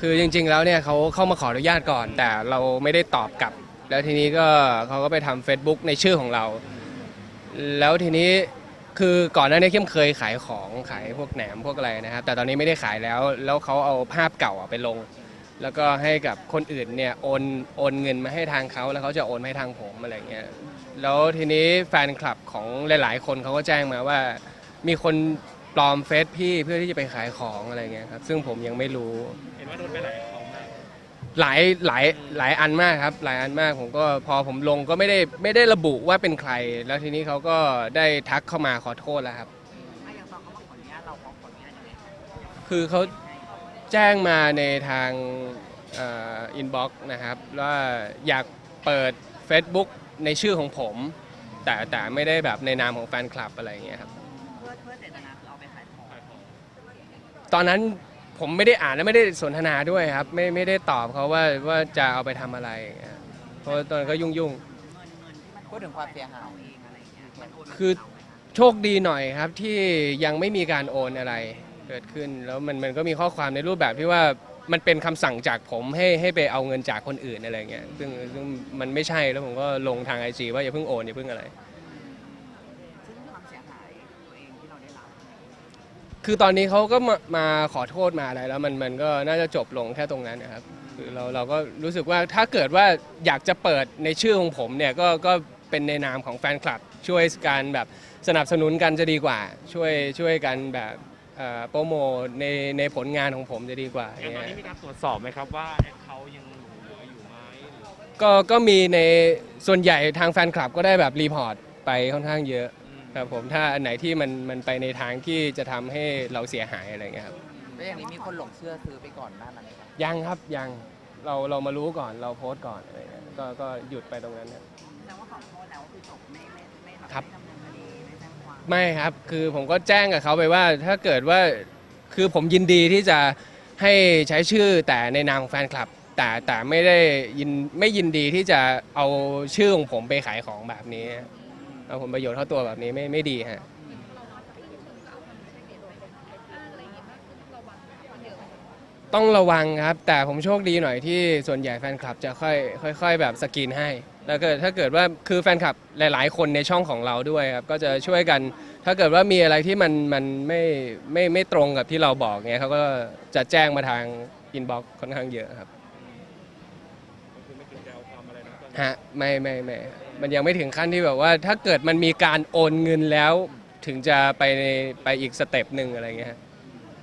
คือจริง ๆ แล้วเนี่ยเขาเข้ามาขออนุญาตก่อน แต่เราไม่ได้ตอบกลับ แล้วทีนี้ก็เขาก็ไปทำ Facebook ในชื่อของเรา แล้วทีนี้คือก่อนหน้านี้เข้มเคยขายของขายพวกแหนมพวกอะไรนะครับ แต่ตอนนี้ไม่ได้ขายแล้ว แล้วเขาเอาภาพเก่าอะไปลง แล้วก็ให้กับคนอื่นเนี่ยโอนโอนเงินมาให้ทางเขาแล้วเขาจะโอนมาให้ทางผมอะไรเงี้ยแล้วทีนี้แฟนคลับของหลาย ๆ คนเขาก็แจ้งมาว่า มีคน ปลอมเฟซพี่เพื่อที่จะไปขายของอะไรเงี้ยครับ ซึ่งผมยังไม่รู้ เห็นว่าโดนไปหลายของมากหลายหลายหลายอันมากครับ หลายอันมากผมก็พอผมลงก็ไม่ได้ไม่ได้ระบุว่าเป็นใคร แล้วทีนี้เขาก็ได้ทักเข้ามาขอโทษแล้วครับถ้าอย่างตอนเขามาขออนุญาตเราขอขออนุญาตยังไงคือเขาแจ้งมาในทางอินบ็อกซ์นะครับว่าอยากเปิด Facebook ในชื่อของผม แต่แต่ไม่ได้แบบในนามของแฟนคลับอะไรอย่างเงี้ยครับ คือเอาไปขายของขายของตอนนั้นผมไม่ได้อ่านและไม่ได้สนทนาด้วยครับ ไม่ไม่ได้ตอบเขาว่าว่าจะเอาไปทำอะไรอย่างเงี้ยเพราะตอนนั้นก็ยุ่งยุ่งเงินเงินที่มันพูดถึงความเสียหายเราเองอะไรอย่างเงี้ยมันโอนมาคือเราไหมคะๆโชคดีหน่อยครับที่ยังไม่มีการโอนอะไรเกิดขึ้น แล้วมันมันก็มีข้อความในรูปแบบที่ว่ามันเป็นคำสั่งจากผมให้ให้ไปเอาเงินจากคนอื่นอะไรเงี้ยซึ่งซึ่งมันไม่ใช่แล้วผมก็ลงทางไอจีว่าอย่าเพิ่งโอนอย่าเพิ่งอะไร ซึ่งความเสียหายตัวเองที่เราได้รับ คือตอนนี้เขาก็มามาขอโทษมาอะไรแล้วมันมันก็น่าจะจบลงแค่ตรงนั้นนะครับคือเราเราก็รู้สึกว่าถ้าเกิดว่าอยากจะเปิดในชื่อของผมเนี่ยก็ก็เป็นในนามของแฟนคลับ ช่วยกันแบบสนับสนุนกันจะดีกว่า ช่วยช่วยกันแบบเอ่อโปรโมทในในผลงานของผมจะดีกว่าองั้ย่านงตอนเงี้นี้ยมีการตรวจสอบไหมครับว่าแอคเขายังเหลืออยู่ไหมหรือก็ก็มีในส่วนใหญ่ทางแฟนคลับก็ได้แบบรีพอร์ตไปค่อนข้างเยอะอืม ครับผมถ้าอันไหนที่มันมันไปในทางที่จะทำให้เราเสียหายอะไรเงี้ยครับแล้วอย่างนี้มีคนหลงเชื่อซื้อไปก่อนหน้านั้นไหมครับยังครับยังเราเรามารู้ก่อนเราโพสต์ก่อนอะไรเงี้ยก็ก็หยุดไปตรงนั้นครับ แต่ว่าขอโทษแล้วคือจบไม่ไม่ไม่แบบครับ ไม่ดำเนินคดีไม่แจ้งความไม่ครับคือผมก็แจ้งกับเขาไปว่า ถ้าเกิดว่าคือผมยินดีที่จะให้ใช้ชื่อแต่ในนามของแฟนคลับ แต่แต่ไม่ได้ยินไม่ยินดีที่จะเอาชื่อของผมไปขายของแบบนี้ เอาผลประโยชน์เข้าตัวแบบนี้ไม่ไม่ดีฮะต้องระวังครับ แต่ผมโชคดีหน่อยที่ส่วนใหญ่แฟนคลับจะค่อยค่อยๆแบบสกรีนให้ แล้วก็ถ้าเกิดว่าคือแฟนคลับหลาย ๆ คนในช่องของเราด้วยครับ ก็จะช่วยกัน ถ้าเกิดว่ามีอะไรที่มันมันไม่ไม่ไม่ตรงกับที่เราบอกเงี้ยเขาก็จะแจ้งมาทางอินบ็อกค่อนข้างเยอะครับก็คือไม่ถึงจะเอาความอะไรนะตอนนี้ฮะไม่ไม่ไม่ มันยังไม่ถึงขั้นที่แบบว่า ถ้าเกิดมันมีการโอนเงินแล้ว ถึงจะไปในไปอีกสเต็ปหนึ่งอะไรเงี้ยฮะ